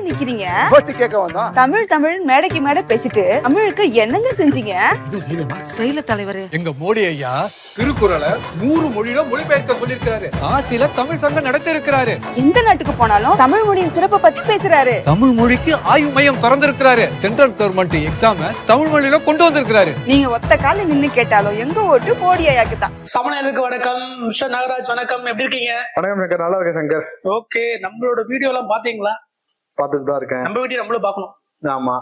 கால நிக்கிறீங்க? ஓட்டு கேட்க வந்தோம் தமிழ் தமிழ் மேடைக்கு மேடை பேசிட்டு தமிழுக்கு என்னங்க செஞ்சீங்க? செயல தலைவரு. எங்க மோடி ஐயா திருக்குறளை நூறு மொழியில மொழிபெயர்க்க சொல்லியிருக்காரு ஆசில தமிழ் சங்கம் நடத்தி இருக்கிறாரு எந்த நாட்டுக்கு போனாலும் தமிழ் மொழியின் சிறப்பை பத்தி பேசுறாரு. தமிழ் மொழிக்கு ஆய்வு மையம் திறந்திருக்கிறாரு. சென்ட்ரல் கவர்மெண்ட் எக்ஸாம தமிழ் மொழியில கொண்டு வந்திருக்கிறாரு. நீங்க ஒத்த கால நின்னு கேட்டாலும் எங்க ஓட்டு மோடி ஐயாக்கு தான். சமணர்களுக்கு வணக்கம். மிஸ்டர் நாகராஜ் வணக்கம். எப்படி இருக்கீங்க? வணக்கம் சங்கர். நல்லா இருக்கேன் சங்கர். ஓகே நம்மளோட வீடியோ எல்லாம் பாத்தீங்களா பார்த்துட்டு தான் இருக்கேன். நம்ம வீடியோ நம்மளும் பார்க்கணும். ஆமா.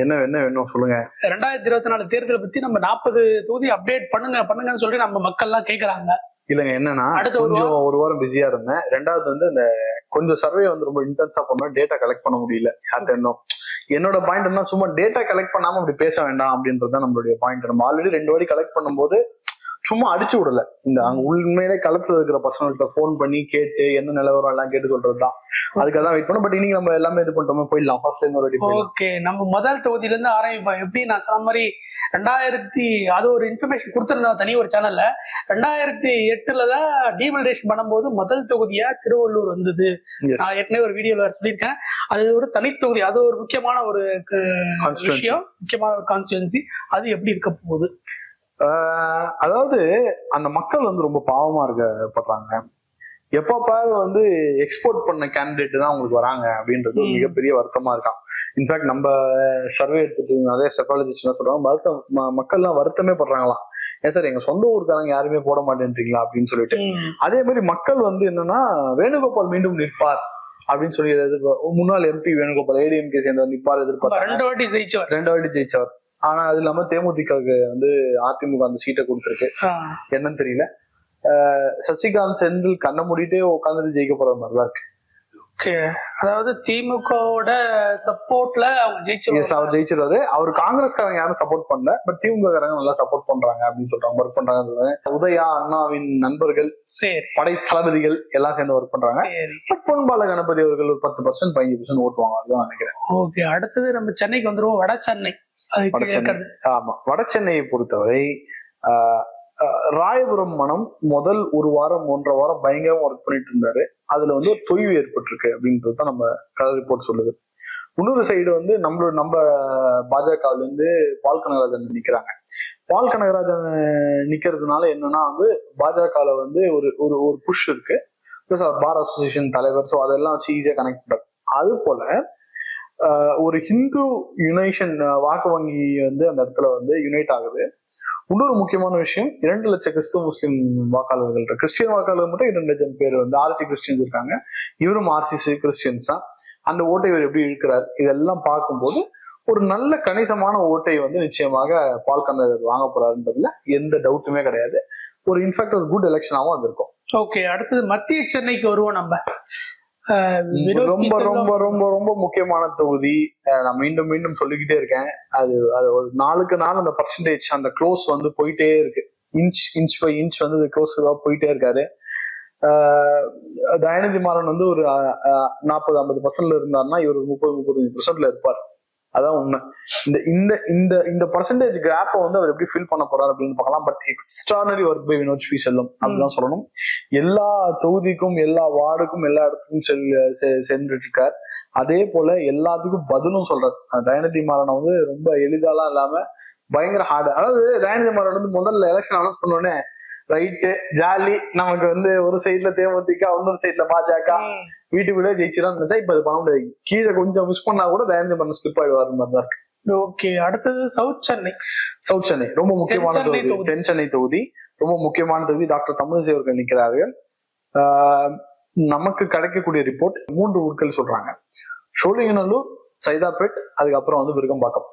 என்ன என்ன வேணும் சொல்லுங்க. ரெண்டாயிரத்தி இருபத்தி நாலு தேர்தலை பத்தி நம்ம நாற்பது தொகுதி அப்டேட் பண்ணுங்க பண்ணுங்கன்னு சொல்லி நம்ம மக்கள் எல்லாம் கேக்குறாங்க. இல்லைங்க என்னன்னா அடுத்த ஒரு கொஞ்சம் ஒரு வாரம் பிஸியா இருந்தேன். ரெண்டாவது வந்து இந்த கொஞ்சம் சர்வே வந்து ரொம்ப இன்டென்ஸா பண்ணோம். டேட்டா கலெக்ட் பண்ண முடியல. யார்கிட்ட இருந்தும் என்னோட பாயிண்ட் என்ன சும்மா டேட்டா கலெக்ட் பண்ணாம அப்படி பேச வேண்டாம் அப்படின்றது தான் நம்மளுடைய பாயிண்ட் நம்ம ஆல்ரெடி ரெண்டு வாட்டி கலெக்ட் பண்ணும்போது சும்மா அடிச்சு விடல. இந்த அங்க உண்மையிலே களத்துல இருக்கிற பசங்கள்ட்ட ஃபோன் பண்ணி கேட்டு என்ன நிலவரம் எல்லாம் கேட்டு சொல்றதுதான். அதுக்காக தான் வெயிட் பண்ணோம். பட் இன்னைக்கு நம்ம எல்லாமே இது பண்ணிட்டோமே? போயிடலாம். ஃபர்ஸ்ட்ல இருந்து ஓகே. நம்ம முதல் தொகுதியில இருந்து ஆரம்பிப்போம். எப்படி நான் சொன்ன மாதிரி ரெண்டாயிரத்தி அது ஒரு இன்ஃபர்மேஷன் கொடுத்துருந்தேன் தனி ஒரு சேனல்ல ரெண்டாயிரத்தி எட்டுல தான் டீவல்டேஷன் பண்ணும்போது முதல் தொகுதியா திருவள்ளூர் வந்தது. நான் ஏற்கனவே ஒரு வீடியோல சொல்லியிருக்கேன். அது ஒரு தனித்தொகுதி அது ஒரு முக்கியமான ஒரு. விஷயம். முக்கியமான ஒரு கான்ஸ்டிடுவன்சி அது எப்படி இருக்க போகுது? அதாவது அந்த மக்கள் வந்து ரொம்ப பாவமா இருக்கப்படுறாங்க. எப்ப பாரு வந்து எக்ஸ்போர்ட் பண்ண கேண்டிடேட் தான் உங்களுக்கு வராங்க அப்படின்றது. மிகப்பெரிய வருத்தமா இருக்கான் இன்ஃபேக்ட் நம்ம சர்வே எடுத்துட்டு நிறைய ஸ்டெபாலஜிஸ்ட் என்ன சொல்றாங்க வருத்தம் மக்கள்லாம் வருத்தமே படுறாங்களாம். ஏன் சார் எங்க சொந்த ஊருக்காரங்க யாருமே போட மாட்டேன்றீங்களா அப்படின்னு சொல்லிட்டு. அதே மாதிரி மக்கள் வந்து என்னன்னா வேணுகோபால் மீண்டும் நிற்பார் அப்படின்னு சொல்லி எதிர்ப்பு முன்னாள் எம்பி வேணுகோபால் ஏடிஎம்கே சேர்ந்தவர் நிற்பார் ஆமா, எதிர்பார்த்தாங்க. ரெண்டு வாட்டி ஜெயிச்சவர். ரெண்டு வாட்டி ஜெயிச்சவர். ஆனா அது இல்லாம தேமுதிகவுக்கு வந்து அதிமுக அந்த சீட்டை கொடுத்துருக்கு. என்னன்னு தெரியல. சசிகாந்த் செந்தில் கண்ணை மூடிட்டே உட்காந்துட்டு ஜெயிக்க போற மாதிரி தான் இருக்கு. ஓகே. அதாவது திமுகவோட சப்போர்ட்ல அவங்க எஸ் ஜெயிச்சிருவாங்க அவர் ஜெயிச்சிருவாரு. அவர் காங்கிரஸ்காரங்க யாரும் சப்போர்ட் பண்ணல. பட் திமுக காரங்க நல்லா சப்போர்ட் பண்றாங்க அப்படின்னு சொல்றாங்க ஒர்க் பண்றாங்க உதயா அண்ணாவின் நண்பர்கள் சரி. படை தளபதிகள் எல்லாம் சேர்ந்து ஒர்க் பண்றாங்க. பட் பொன்பால கணபதி அவர்கள் ஒரு பத்து பர்சன்ட் பதினஞ்சு பர்சன்ட் ஓட்டுவாங்க அதுதான் நினைக்கிறேன். ஓகே. அடுத்தது நம்ம சென்னைக்கு வந்துருவோம். வட சென்னை. அதுக்கு வட சென்னை. இருக்கிறது ஆமா வட சென்னையை பொறுத்தவரை ராயபுரம் மனம் முதல் ஒரு வாரம் ஒன்றரை வாரம் பயங்கரமா ஒர்க் பண்ணிட்டு இருந்தாரு. அதுல வந்து ஒரு தொய்வு ஏற்பட்டிருக்கு அப்படின்றது தான் நம்ம கலர் ரிப்போர்ட் சொல்லுது. இன்னொரு சைடு வந்து நம்மளோட நம்ம பாஜகவுல இருந்து பால் கனகராஜன் நிக்கிறாங்க. பால் கனகராஜன் நிக்கிறதுனால என்னன்னா வந்து பாஜகல வந்து ஒரு ஒரு ஒரு புஷ் இருக்கு. பிளஸ் அவர் பார் அசோசியேஷன் தலைவர் ஸோ அதெல்லாம் வச்சு ஈஸியா கனெக்ட் பண்றாரு. அது போல ஒரு ஹிந்து யுனைஷன் வாக்கு வங்கி வந்து அந்த இடத்துல வந்து யுனைட் ஆகுது. இன்னொரு முக்கியமான விஷயம் இரண்டு லட்சம் கிறிஸ்துவ முஸ்லீம் வாக்காளர்கள் இருக்கு. கிறிஸ்டியன் வாக்காளர்கள் மட்டும் இரண்டு லட்சம் பேர் வந்து ஆர்சி கிறிஸ்டியன்ஸ் இருக்காங்க. இவரும் ஆர்சிசி கிறிஸ்டியன்ஸ் தான். அந்த ஓட்டை இவர் எப்படி இழுக்கிறார் இதெல்லாம் பார்க்கும்போது ஒரு நல்ல கணிசமான ஓட்டை வந்து நிச்சயமாக பால் கந்தர் வாங்க போறாருன்றதுல எந்த டவுட்டுமே கிடையாது. ஒரு இன்ஃபேக்ட் ஒரு குட் எலெக்ஷனாகவும் வந்திருக்கும். ஓகே அடுத்தது மத்திய சென்னைக்கு வருவோம் நம்ம. ரொம்ப. ரொம்ப. ரொம்ப ரொம்ப முக்கியமான தொகுதி நான் மீண்டும் மீண்டும் சொல்லிக்கிட்டே இருக்கேன் அது அது ஒரு நாளுக்கு நாள் அந்த பர்சன்டேஜ் அந்த க்ளோஸ் வந்து போயிட்டே இருக்கு இன்ச் இன்ச் பை இன்ச் வந்து க்ளோஸ் போயிட்டே இருக்காரு ஆஹ் தயாநிதி மாறன் வந்து ஒரு நாற்பது ஐம்பது பர்சன்ட்ல இருந்தாருன்னா இவர் முப்பது முப்பத்தஞ்சு பர்சன்ட்ல இருப்பார் அதான் உண்மை. இந்த இந்த இந்த இந்த பர்சன்டேஜ் கிராப்பை வந்து அவர் எப்படி ஃபில் பண்ண போறாரு அப்படின்னு பார்க்கலாம். But extraordinary work by Vinod P செல்லும் அப்படிதான் சொல்லணும். எல்லா தொகுதிக்கும் எல்லா வார்டுக்கும் எல்லா இடத்துக்கும் செல் செ- சென்றுட்டு இருக்கார் அதே போல எல்லாத்துக்கும் பதிலும் சொல்றாரு. அஹ் மாறனை வந்து ரொம்ப எளிதாலாம் இல்லாம பயங்கர ஹார்டு அதாவது தயனதி மாறன் வந்து முதல்ல எலெக்ஷன் அனௌன்ஸ் பண்ணோடனே ரைட்டு ஜாலி நமக்கு வந்து ஒரு சைட்ல தேமுதிக இன்னொரு சைட்ல பாஜக. வீட்டுக்குள்ளே ஜெயிச்சிடலாம் நினைச்சா இப்ப அது பண்ண முடியாது கீழே கொஞ்சம் மிஸ் பண்ணா கூட தயாநிதி மாறன் ஸ்லிப் ஆயிடுவாரு மாதிரி தான் இருக்கு. ஓகே அடுத்தது சவுத் சென்னை சவுத் சென்னை ரொம்ப முக்கியமான தொகுதி. தென் சென்னை தொகுதி. ரொம்ப முக்கியமான தொகுதி. டாக்டர் தமிழிசை அவர்கள் நிற்கிறார்கள். ஆஹ் நமக்கு கிடைக்கக்கூடிய ரிப்போர்ட் மூன்று ஊர்கள் சொல்றாங்க. சோழிங்கநல்லூர் சைதாப்பேட் அதுக்கப்புறம் வந்து விருகம்பாக்கம்.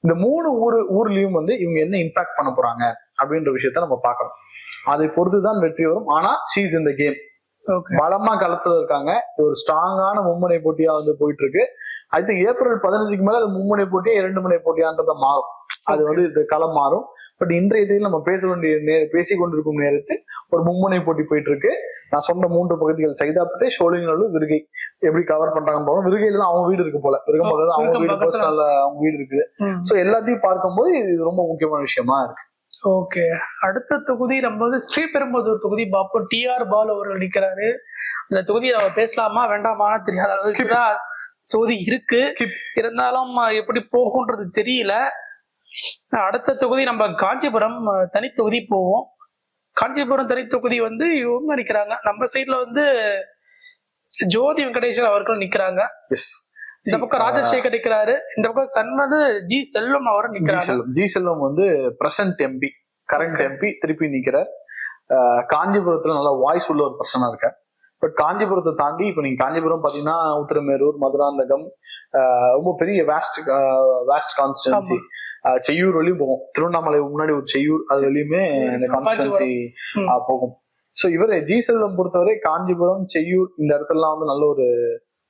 இந்த மூணு ஊர் ஊர்லயும் வந்து இவங்க என்ன இம்பாக்ட் பண்ண போறாங்க அப்படின்ற விஷயத்த நம்ம பார்க்கணும். அதை பொறுத்துதான் வெற்றி வரும். ஆனா சீஸ் இந்த கேம் பலமா களத்துல இருக்காங்க. ஒரு ஸ்ட்ராங்கான மும்முனை போட்டியா வந்து போயிட்டு இருக்கு அடுத்து ஏப்ரல் பதினஞ்சுக்கு மேல அது மும்முனை போட்டியா இரண்டு முனை போட்டியான்றத மாறும். அது வந்து இது களம் மாறும். பட் இன்றைய தேதியில் நம்ம பேச வேண்டிய நே- பேசிக் கொண்டிருக்கும் நேரத்தில் ஒரு மும்முனை போட்டி போயிட்டு இருக்கு நான் சொன்ன மூன்று பகுதிகள் சைதாப்பேட்டை சோழிங்கநல்லூர் விருகை. எப்படி கவர் பண்றாங்கன்னு பார்ப்போம் விருகையில தான் அவங்க வீடு இருக்கு போல. விருகம் பக்கத்துல அவங்க வீடு. பர்சனல் அவங்க வீடு இருக்குது ம். சோ எல்லாத்தையும் பார்க்கும்போது இது ரொம்ப முக்கியமான விஷயமா இருக்கு. ஓகே அடுத்த தொகுதி நம்ம வந்து ஸ்ரீபெரும்புதூர் தொகுதி. பார்ப்போம் டிஆர் பாலு அவர்கள் நிக்கிறாரு. அந்த தொகுதி நம்ம பேசலாமா வேண்டாமான்னு தெரியாத அளவுக்கு. தான் தொகுதி இருக்கு. இருந்தாலும் எப்படி போகும்ன்றது தெரியல. அடுத்த தொகுதி நம்ம காஞ்சிபுரம் அஹ், தனி தொகுதி போவோம். காஞ்சிபுரம் தனி தொகுதி வந்து இவங்க நிக்கிறாங்க. நம்ம சைடுல வந்து ஜோதி வெங்கடேஸ்வர் அவர்கள் நிக்கிறாங்க. எஸ் இந்த பக்கம் ராஜசேகர் நிக்கிறாரு. இந்த பக்கம் சன்மது ஜி செல்வம் நிக்கிறாங்க செல்வம் ஜி செல்வம் வந்து பிரசன்ட் எம்பி கரண்ட் எம்பி திருப்பி நிக்கிறார். காஞ்சிபுரத்துல நல்ல வாய்ஸ் உள்ள ஒரு பர்சனா இருக்கார். பட் காஞ்சிபுரத்தை தாண்டி இப்ப நீங்க காஞ்சிபுரம் பாத்தீங்கன்னா உத்திரமேரூர் மதுராந்தகம் ரொம்ப பெரிய வேஸ்ட் வேஸ்ட் கான்ஸ்டிடன்சி செய்யூர் வழியும் போகும். திருவண்ணாமலை முன்னாடி ஒரு செய்யூர் அது வழியுமே இந்த கான்ஸ்டிடன்சி ம். போகும். ஸோ இவர் ஜி செல்வம் பொறுத்தவரை காஞ்சிபுரம் செய்யூர் இந்த இடத்துலலாம் வந்து நல்ல ஒரு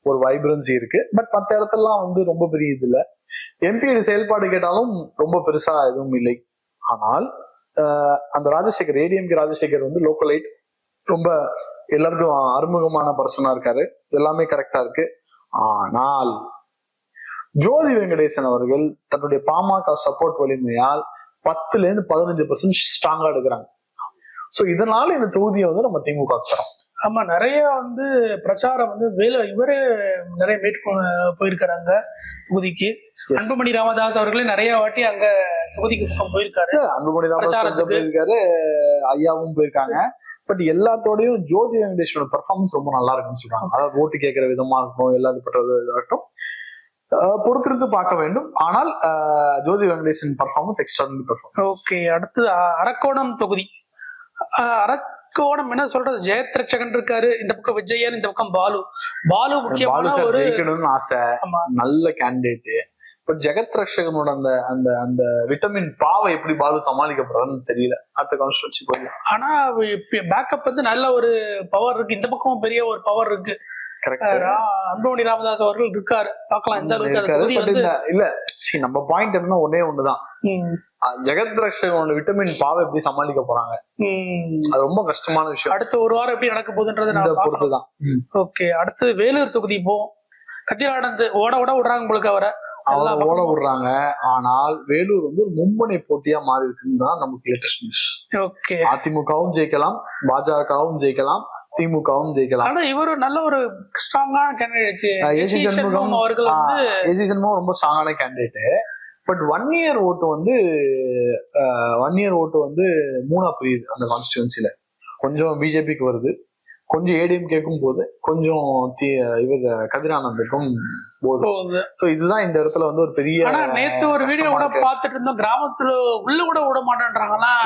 ஒரு வைப்ரன்சி இருக்கு. பட் மற்ற இடத்துலலாம் வந்து ரொம்ப பெரிய இது இல்லை. எம்பியோட செயல்பாடு கேட்டாலும் ரொம்ப பெருசா எதுவும் இல்லை. ஆனால் அந்த ராஜசேகர் ஏடிஎம்கே ராஜசேகர் வந்து லோக்கலைட் ரொம்ப எல்லாருக்கும் அறிமுகமான பர்சனா இருக்காரு. எல்லாமே கரெக்டா இருக்கு. ஆனால் ஜோதி வெங்கடேசன் அவர்கள் தன்னுடைய பாமக சப்போர்ட் வலிமையால் பத்துல இருந்து பதினஞ்சு பர்சன்ட் ஸ்ட்ராங்கா எடுக்கிறாங்க. சோ இதனால இந்த தொகுதியை வந்து நம்ம திமுக தரோம். ஆமா நிறைய வந்து பிரச்சாரம் வந்து வேலை இவரே நிறைய மேற்கொ போயிருக்காங்க தொகுதிக்கு. அன்புமணி ராமதாஸ் அவர்களே நிறைய வாட்டி அங்க தொகுதிக்கு பக்கம் போயிருக்காரு. அன்புமணி ராமதாஸ். போயிருக்காரு ஐயாவும் போயிருக்காங்க. பட் எல்லாத்தோடையும் ஜோதி வெங்கடேஸ்வரோட பெர்ஃபார்மன்ஸ் ரொம்ப நல்லா இருக்குன்னு சொல்றாங்க. அதாவது ஓட்டு கேட்கிற விதமா இருக்கட்டும் எல்லாத்துப்பட்டது இருக்கட்டும். அஹ் பொறுத்திருந்து பார்க்க வேண்டும். ஆனால் Jothi Venkatesan performance performance okay அடுத்தது அ- அரக்கோணம் தொகுதி. அஹ் அரக்கோணம் என்ன சொல்றது? ஜெயத்ரட்சகன் இருக்காரு இந்த பக்கம் விஜயன் இந்த பக்கம் பாலு. பாலு முக்கியமான ஒரு ஆசை. ஆமா. நல்ல கேண்டிடேட் பட் ஜெகத் ரட்சகனோட அந்த அந்த அந்த விட்டமின் பாவை எப்படி பாலு சமாளிக்க போறான்னு தெரியல. அடுத்த கான்ஸ்டியூன்சி போயிடலாம். ஆனா பேக்கப் வந்து நல்ல ஒரு பவர் இருக்கு. இந்த பக்கமும் பெரிய ஒரு பவர் இருக்கு. அன்புமணி ராமதாஸ் அவர்கள் இருக்காரு. பார்க்கலாம். இந்த அளவுக்கு இல்ல see, நம்ம பாயிண்ட் என்ன ஒன்னே ஒண்ணுதான். ஜெகத் ரட்சகனோட விட்டமின் பாவை எப்படி சமாளிக்க போறாங்க. அது ரொம்ப கஷ்டமான விஷயம். அடுத்த ஒரு வாரம் எப்படி நடக்க போகுதுன்றது நான் ஓகே. அடுத்து வேலூர் தொகுதி போவோம் கத்திராடந்து ஓட ஓட விடுறாங்க உங்களுக்கு அவரை. அவரை ஓட. விடுறாங்க. ஆனால் வேலூர் வந்து ஒரு மும்முனை போட்டியா மாறி இருக்குன்னு தான் நமக்கு லேட்டஸ்ட் நியூஸ் ஓகே. அதிமுகவும் ஜெயிக்கலாம் பாஜகவும் ஜெயிக்கலாம் திமுகவும் ஜெயிக்கலாம். ஆனா இவரு நல்ல ஒரு ஸ்ட்ராங்கான கேண்டிடேட் ஏசி சண்முகம் அவர்கள் ஏசி சண்முகம் ரொம்ப ஸ்ட்ராங்கான கேண்டிடேட் பட் ஒன் இயர் ஓட்டு வந்து ஒன் இயர் ஓட்டு வந்து மூணா பிரியுது அந்த கான்ஸ்டிடுவன்சில கொஞ்சம் பிஜேபிக்கு வருது. கொஞ்சம் ஏடிஎம்கேக்கும் போகுது கொஞ்சம் தி- இவர் கதிரானந்துக்கும் போகுது. சோ இதுதான் இந்த இடத்துல வந்து ஒரு பெரிய நேத்து ஒரு வீடியோ கூட இருக்கு. பார்த்துட்டு இருந்தோம் கிராமத்துல உள்ள கூட விட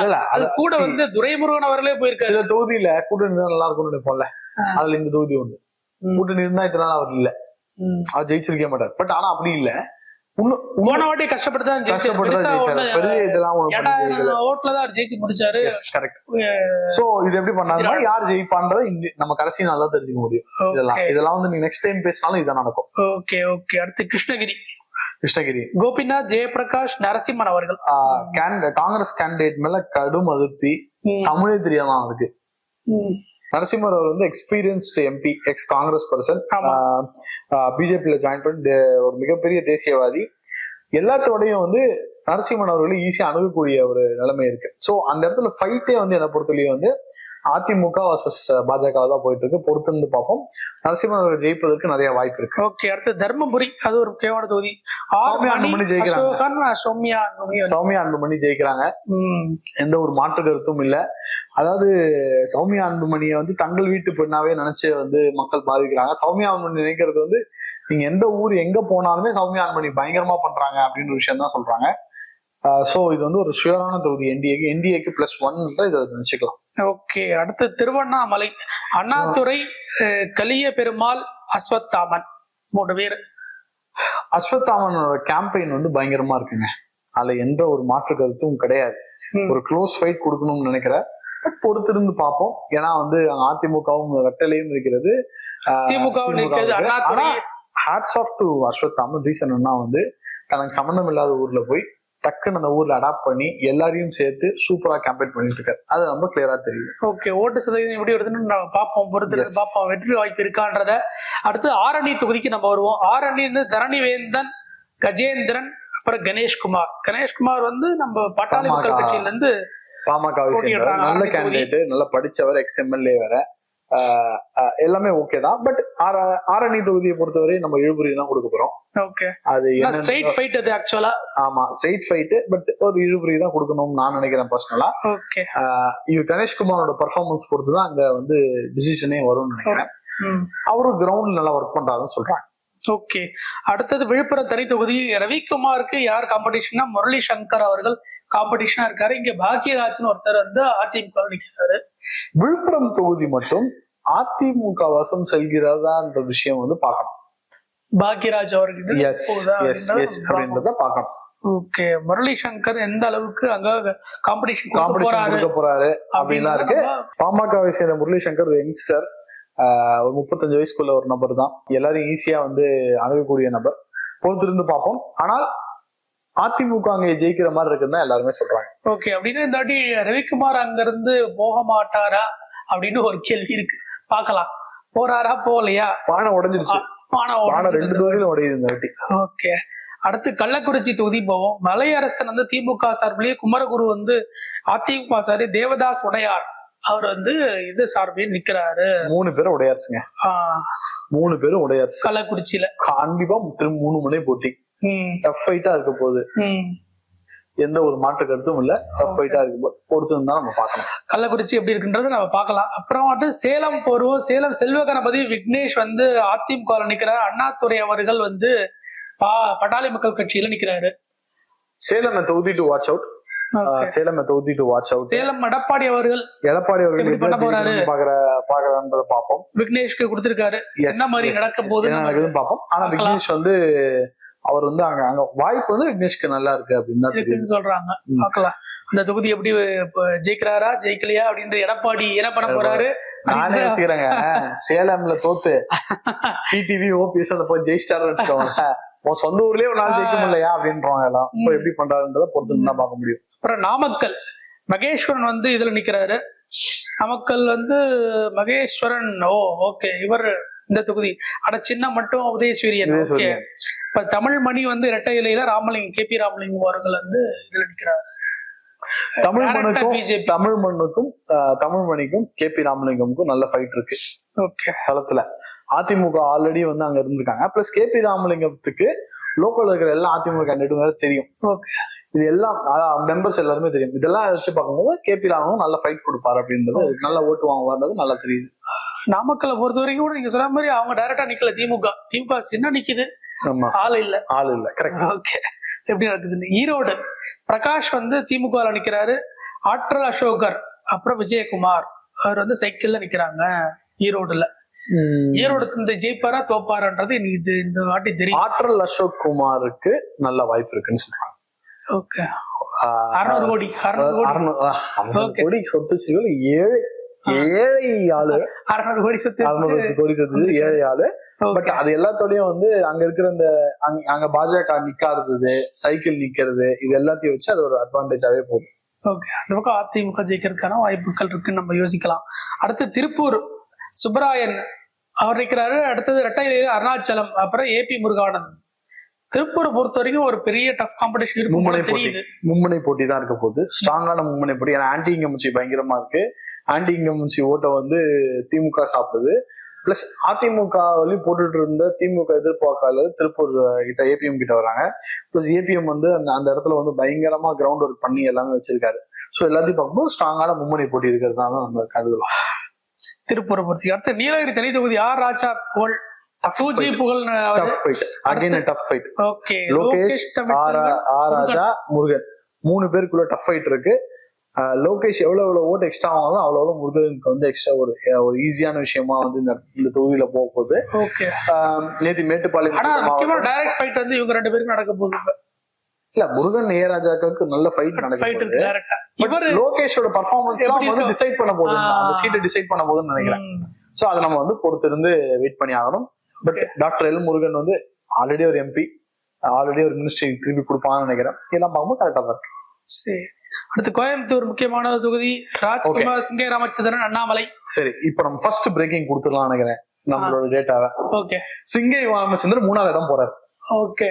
இல்ல, அது கூட வந்து துரைமுருகன் அவர்களே போயிருக்காரு. சில தொகுதியில கூட்டணி நல்லா இருக்கும்னு நினைப்போம்ல. அதுல இந்த தொகுதி ஒண்ணு. கூட்டணி இருந்தா இதனால அவர் இல்ல. அவர் ஜெயிச்சிருக்கே மாட்டார். பட் ஆனா அப்படி இல்ல. போன வாட்டி கஷ்டப்பட்டு தான் ஓட்டுல தான் அவர் ஜெயிச்சு முடிச்சாரு. கரெக்ட் சோ இது எப்படி பண்ணாங்கன்னா யார் ஜெயிப்பான்றதை நம்ம கடைசி நல்லா தெரிஞ்சுக்க முடியும். இதெல்லாம் இதெல்லாம் வந்து நீ நெக்ஸ்ட் டைம் பேசினாலும் இதான் நடக்கும். ஓகே ஓகே அடுத்து கிருஷ்ணகிரி. கிருஷ்ணகிரி. கோபிநாத் ஜெயபிரகாஷ் நரசிம்மன் அவர்கள். காங்கிரஸ் கேண்டிடேட் மேல கடும் அதிருப்தி. தமிழே தெரியாம அதுக்கு. நரசிம்மர் அவர் வந்து experienced MP ex Congress person. பிஜேபியில join பண்ணி ஒரு மிகப்பெரிய தேசியவாதி. எல்லாத்தோடையும் வந்து நரசிம்மன் அவர்கள் ஈஸியா அணுகக்கூடிய ஒரு நிலைமை இருக்கு. சோ அந்த இடத்துல ஃபைட்டே வந்து என்ன பொறுத்தவரையும் வந்து அதிமுக வர்சஸ் பாஜக தான் போயிட்டு இருக்கு பொறுத்திருந்து பார்ப்போம். நரசிம்மன் அவர்கள் ஜெயிப்பதற்கு நிறைய வாய்ப்பு இருக்கு. ஓகே அடுத்து தர்மபுரி. அது ஒரு முக்கியமான தொகுதி. சௌமியா அன்புமணி ஜெயிக்கிறாங்க. சௌமியா அன்புமணி சௌமியா அன்புமணி ஜெயிக்கிறாங்க. எந்த ஒரு மாற்று கருத்தும் இல்ல. அதாவது சௌமியா அன்புமணியை வந்து தங்கள் வீட்டு பெண்ணாவே நினைச்சு வந்து மக்கள் பாதிக்கிறாங்க. சௌமியா அன்புமணி நினைக்கிறது வந்து நீங்க எந்த ஊர் எங்க போனாலுமே சௌமியா அன்புமணி பயங்கரமா பண்றாங்க அப்படின்னு விஷயம் தான் சொல்றாங்க. சோ இது வந்து ஒரு சுயரான தொகுதி. என்டிஏக்கு என்டிஏக்கு பிளஸ் ஒன் இதை நினைச்சுக்கலாம். ஓகே அடுத்து திருவண்ணாமலை. அண்ணாதுரை கலிய பெருமாள் அஸ்வத்தாமன் மூணு பேர். அஸ்வத்தாமனோட கேம்பெயின் வந்து பயங்கரமா இருக்குங்க. அதுல எந்த ஒரு மாற்று கருத்தும் கிடையாது. ஒரு க்ளோஸ் ஃபைட் கொடுக்கணும்னு நினைக்கிறேன். பட் பொறுத்திருந்து பார்ப்போம். ஏன்னா வந்து அதிமுகவும் ரெட்டலையும் இருக்கிறது. Hats off to Ashwathaman. Reason என்ன வந்து தனக்கு சம்மந்தம் இல்லாத ஊர்ல போய் டக்குன்னு அந்த ஊர்ல அடாப்ட் பண்ணி எல்லாரையும் சேர்த்து சூப்பரா கேம்பெயின் பண்ணிட்டு இருக்காரு. அது ரொம்ப கிளியரா தெரியுது. ஓகே ஓட்டு சதவீதம் எப்படி வருதுன்னு நம்ம பார்ப்போம். பொறுத்து. பார்ப்போம். வெற்றி வாய்ப்பு இருக்கான்றத. அடுத்து ஆரணி தொகுதிக்கு நம்ம வருவோம். ஆரணின்னு தரணிவேந்தன் கஜேந்திரன் அப்புறம் கணேஷ்குமார். கணேஷ்குமார் வந்து நம்ம பாட்டாளி மக்கள். கட்சியில இருந்து பாமக நல்ல ஆரணி. கேண்டிடேட் நல்ல படிச்சவர் எக்ஸ் எம்எல்ஏ வேற. எல்லாமே ஓகே தான். பட் ஆரணி தொகுதியை பொறுத்தவரை நம்ம இழுபறி தான் கொடுக்க போறோம். ஓகே அது ஸ்ட்ரைட் ஃபைட் அது ஆக்சுவலா ஆமா ஸ்ட்ரெயிட் ஃபைட் பட் ஒரு இழுபறி தான் கொடுக்கணும்னு நான் நினைக்கிறேன் பர்சனலா ஓகே இவர் கணேஷ்குமாரோட பர்ஃபார்மன்ஸ் பொறுத்து தான் அங்க வந்து டிசிஷனே வரும்னு நினைக்கிறேன். அவரும் கிரவுண்ட் நல்லா ஒர்க் பண்றாருன்னு சொல்றாங்க. ஓகே அடுத்தது விழுப்புரம் தனி தொகுதி. ரவிக்குமாருக்கு யார் காம்படிஷன்னா முரளி சங்கர் அவர்கள் காம்படிஷனா இருக்காரு. இங்க பாக்கியராஜ்னு ஒருத்தர் வந்து அதிமுக நிற்கிறாரு விழுப்புரம் தொகுதி மட்டும் அதிமுக வசம் செல்கிறதான்ற விஷயம் வந்து பார்க்கணும். பாக்யராஜ் அவர்கள் அப்படின்றத பார்க்கணும். ஓகே முரளி சங்கர் எந்த அளவுக்கு அங்க காம்படிஷன் காம்படிஷன் போறாரு அப்படின்லாம் இருக்கு. பாமகவை சேர்ந்த முரளி சங்கர் யங்ஸ்டர் ஒரு முப்பத்தஞ்சு வயசுக்குள்ள ஒரு நபர் தான். எல்லாரும் ஈஸியா வந்து அணுகக்கூடிய நபர். பொறுத்திருந்து பார்ப்போம். ஆனால் அதிமுக அங்கே ஜெயிக்கிற மாதிரி இருக்குன்னு எல்லாருமே சொல்றாங்க. ஓகே அப்படின்னு இந்த வாட்டி ரவிக்குமார் அங்க இருந்து போக மாட்டாரா அப்படின்னு ஒரு கேள்வி இருக்கு. பார்க்கலாம். போறாரா போகலையா? பானை உடைஞ்சிருச்சு. பானை ரெண்டு தொகுதியிலும் உடையுது இந்த வாட்டி. ஓகே அடுத்து கள்ளக்குறிச்சி தொகுதி போவோம். மலையரசன் வந்து திமுக சார்பிலேயே குமரகுரு வந்து அதிமுக சார்பு தேவதாஸ் உடையார். அவர் வந்து இது சார்பில் நிக்கிறாரு. மூணு பேரும் உடையாருச்சுங்க. மூணு பேரும் உடையாருச்சு. கள்ளக்குறிச்சியில. கண்டிப்பா திரும்ப மூணு மணி போட்டி. டஃப் ஃபைட்டா இருக்க போகுது. எந்த ஒரு மாற்று கருத்தும் இல்ல. டஃப் ஃபைட்டா இருக்க பொறுத்து தான் நம்ம பார்க்கணும். கள்ளக்குறிச்சி எப்படி இருக்குன்றது நம்ம பார்க்கலாம். அப்புறம் வந்து சேலம் போருவோம் சேலம் செல்வ கணபதி விக்னேஷ் வந்து அதிமுக நிக்கிறார். அண்ணாதுரை அவர்கள் வந்து பட்டாளி மக்கள் கட்சியில நிக்கிறாரு. சேலம் தொகுதி டு வாட்ச் அவுட். சேலம் தொகுதி to watch out Salem Edappadi அவர்கள் எடப்பாடி அவர்கள் பண்ண போறாரு? ஜெயிக்கணும்னு பாக்குற பாக்குறான்றத பார்ப்போம். விக்னேஷ்க்கு கொடுத்திருக்காரு. என்ன மாதிரி. நடக்க போகுது பார்ப்போம். ஆனா. விக்னேஷ் வந்து அவர் வந்து அங்க அங்க வாய்ப்பு வந்து விக்னேஷ்க்கு நல்லா இருக்கு அப்படின்னு சொல்றாங்க. பார்க்கலாம். இந்த தொகுதி எப்படி ஜெயிக்கிறாரா ஜெயிக்கலையா அப்படின்ற எடப்பாடி என்ன பண்ண போறாரு? நானே யோசிக்கிறேங்க. சேலம்ல தோத்து டிடிவி ஓபிஎஸ் அந்த போய் ஜெயிச்சிட்டாரு உன் சொந்த ஊர்லயே ஒரு நாள் ஜெயிக்க முடியலையா அப்படின்றவங்க எல்லாம். ம். எப்படி பண்றாருன்றத பொறுத்து தான் பார்க்க முடியும். அப்புறம் நாமக்கல். மகேஸ்வரன் வந்து இதுல நிக்கிறாரு. நாமக்கல் வந்து மகேஸ்வரன் ஓ ஓகே இவர் இந்த தொகுதி. ஆனா சின்ன மட்டும் உதயசூரியன் ஓகே. இப்ப தமிழ் மணி வந்து இரட்டை இலையில ராமலிங்கம் கே பி ராமலிங்கம் அவர்கள் வந்து இதுல நிக்கிறாரு. தமிழ் மண்ணுக்கும். தமிழ் மண்ணுக்கும் தமிழ் மணிக்கும் கே பி ராமலிங்கமுக்கும் நல்ல ஃபைட் இருக்கு. ஓகே. களத்துல. அதிமுக ஆல்ரெடி வந்து அங்க இருந்திருக்காங்க. பிளஸ் கே பி ராமலிங்கத்துக்கு லோக்கல்ல இருக்கிற எல்லா அதிமுக கேண்டிடேட்டும் வேற தெரியும். ஓகே இது எல்லாம் மெம்பர்ஸ் எல்லாருமே தெரியும். இதெல்லாம் வச்சு பார்க்கும்போது கே பி ராமனும் நல்ல ஃபைட் கொடுப்பாரு அப்படின்றது நல்ல ஓட்டு வாங்குவார்ன்றது நல்லா தெரியுது. நாமக்கலை பொறுத்த வரைக்கும் கூட நீங்க சொன்ன மாதிரி அவங்க டைரக்டா நிக்கல திமுக. திமுக சின்ன நிக்குது? ஆள் இல்ல. ஆள் இல்ல. கரெக்ட் ஓகே எப்படி நடக்குதுன்னு ஈரோடு. பிரகாஷ் வந்து திமுக நிக்கிறாரு. ஆற்றல் அசோகர் அப்புறம் விஜயகுமார். அவர் வந்து சைக்கிள்ல நிக்கிறாங்க ஈரோடுல. ஈரோடு இந்த ஜெயிப்பாரா தோப்பாரான்றது இது இந்த வாட்டி தெரியும். ஆற்றல் அசோக் குமாருக்கு நல்ல வாய்ப்பு இருக்குன்னு சொல்றாங்க. ஓகே. அறுநூறு கோடி அறுநூறு கோடி. சொத்து வச்சுகள் ஏழை ஏழை ஆளு. அறுநூறு கோடி சொத்து அறுநூறு கோடி சொத்து ஏழை ஆளு. பட். அது எல்லாத்தோடயும் வந்து அங்க இருக்கிற அந்த அங்க- அங்க பாஜக நிக்காதது சைக்கிள் நிக்கிறது இது எல்லாத்தையும் வச்சு அது ஒரு அட்வான்டேஜாவே போகுது. ஓகே. அந்த பக்கம் அதிமுக ஜெயிக்கிறதுக்கான வாய்ப்புகள் இருக்குன்னு நம்ம யோசிக்கலாம். அடுத்து திருப்பூர். சுப்பராயன். அவர் நிற்கிறாரு. அடுத்தது ரெட்டையில அருணாச்சலம் அப்புறம் ஏபி முருகானந்த் திருப்பூரை பொறுத்த வரைக்கும் ஒரு பெரிய டஃப் காம்படிஷன் இருக்கும் மும்முனை போட்டி. மும்முனை போட்டி தான் இருக்க போகுது. ஸ்ட்ராங்கான மும்முனை போட்டி. ஏன்னா ஆன்டி இங்கமுச்சி பயங்கரமா இருக்கு. ஆன்டி இங்கமுச்சி ஓட்டை வந்து திமுக சாப்பிடுது. பிளஸ் அதிமுக வழியும் போட்டுட்டு இருந்த திமுக எதிர்ப்பாக்கால திருப்பூர் கிட்ட ஏபிஎம் கிட்ட வராங்க. பிளஸ் ஏபிஎம் வந்து அந்த அந்த இடத்துல வந்து பயங்கரமா கிரவுண்ட் ஒர்க் பண்ணி எல்லாமே வச்சிருக்காரு. ஸோ எல்லாத்தையும் பார்க்கும்போது ஸ்ட்ராங்கான மும்முனை போட்டி இருக்கிறது நம்ம கருதலாம் திருப்பூரை பொறுத்த அடுத்து நீலகிரி தனி தொகுதி ஆர் ராஜா புகழ். டூ ஜி புகழ் tough fight again tough fight okay Lokesh R R Raja Murugan. மூணு பேருக்குள்ள டஃப் ஃபைட் இருக்கு. லோகேஷ் எவ்வளவு எவ்வளவு ஓட்டு எக்ஸ்ட்ரா வாங்கலாம் அவ்வளவு எவ்வளவு முருகனுக்கு வந்து எக்ஸ்ட்ரா ஒரு ஒரு ஈஸியான விஷயமா வந்து இந்த தொகுதியில போக போகுது. நேத்து மேட்டுப்பாளையம் டைரக்ட் ஃபைட் வந்து இவங்க ரெண்டு பேருக்கும் நடக்க போகுது. இல்ல முருகன் ஏ ராஜாக்கு நல்ல ஃபைட் ஃபைட் நடக்குது பட் லோகேஷோட பர்ஃபார்மன்ஸ் எப்படி வந்து? டிசைட் பண்ண போகுது. அந்த சீட்டை டிசைட் பண்ண போகுதுன்னு நினைக்கிறேன். சோ அதை நம்ம வந்து பொறுத்து இருந்து வெயிட் பண்ணி ஆகணும். பட் டாக்டர் எல் முருகன் வந்து ஆல்ரெடி ஒரு எம்பி ஆல்ரெடி ஒரு மினிஸ்ட்ரி திருப்பி கொடுப்பாங்கன்னு நினைக்கிறேன். இதெல்லாம் பார்க்கும்போது கரெக்டா தான் இருக்கு. சரி. அடுத்து கோயம்புத்தூர் முக்கியமான தொகுதி. ராஜ்குமார் சிங்கை ராமச்சந்திரன் அண்ணாமலை. சரி இப்போ நம்ம ஃபர்ஸ்ட் பிரேக்கிங் கொடுத்துடலாம் நினைக்கிறேன். நம்மளோட டேட்டாவை ஓகே சிங்கை ராமச்சந்திரன் மூணாவது இடம் போறாரு. ஓகே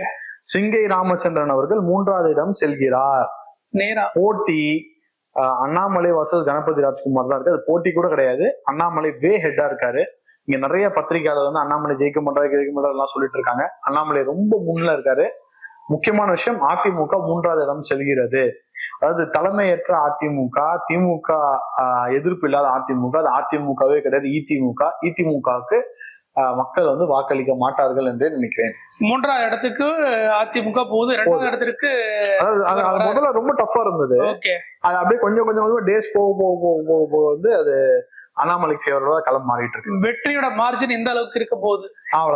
சிங்கை ராமச்சந்திரன் அவர்கள் மூன்றாவது இடம் செல்கிறார். நேரா போட்டி அண்ணாமலை வர்சஸ் கணபதி ராஜ்குமார் தான் இருக்கு. அது போட்டி கூட கிடையாது. அண்ணாமலை வே ஹெட்டா இருக்காரு. இங்க நிறைய பத்திரிகையாளர் வந்து அண்ணாமலை ஜெயிக்க மாட்டாரு ஜெயிக்க மாட்டாரு எல்லாம் சொல்லிட்டு இருக்காங்க. அண்ணாமலை ரொம்ப முன்னில இருக்காரு. முக்கியமான விஷயம் அதிமுக மூன்றாவது இடம் செல்கிறது. அதாவது தலைமையற்ற அதிமுக திமுக எதிர்ப்பு இல்லாத அதிமுக அது அதிமுகவே கிடையாது இதிமுக இதிமுகவுக்கு மக்கள் வந்து வாக்களிக்க மாட்டார்கள் என்றே நினைக்கிறேன். மூன்றாவது இடத்துக்கு அதிமுக போகுது ரெண்டாவது இடத்துக்கு முதல்ல ரொம்ப டஃபா இருந்தது. அது அப்படியே கொஞ்சம் கொஞ்சம் கொஞ்சமா டேஸ் போக போக போக போக போக வந்து அது அண்ணாமலைக்கு ஃபேவரா களம் மாறிட்டு இருக்கு. வெற்றியோட மார்ஜின் எந்த அளவுக்கு இருக்க போகுது.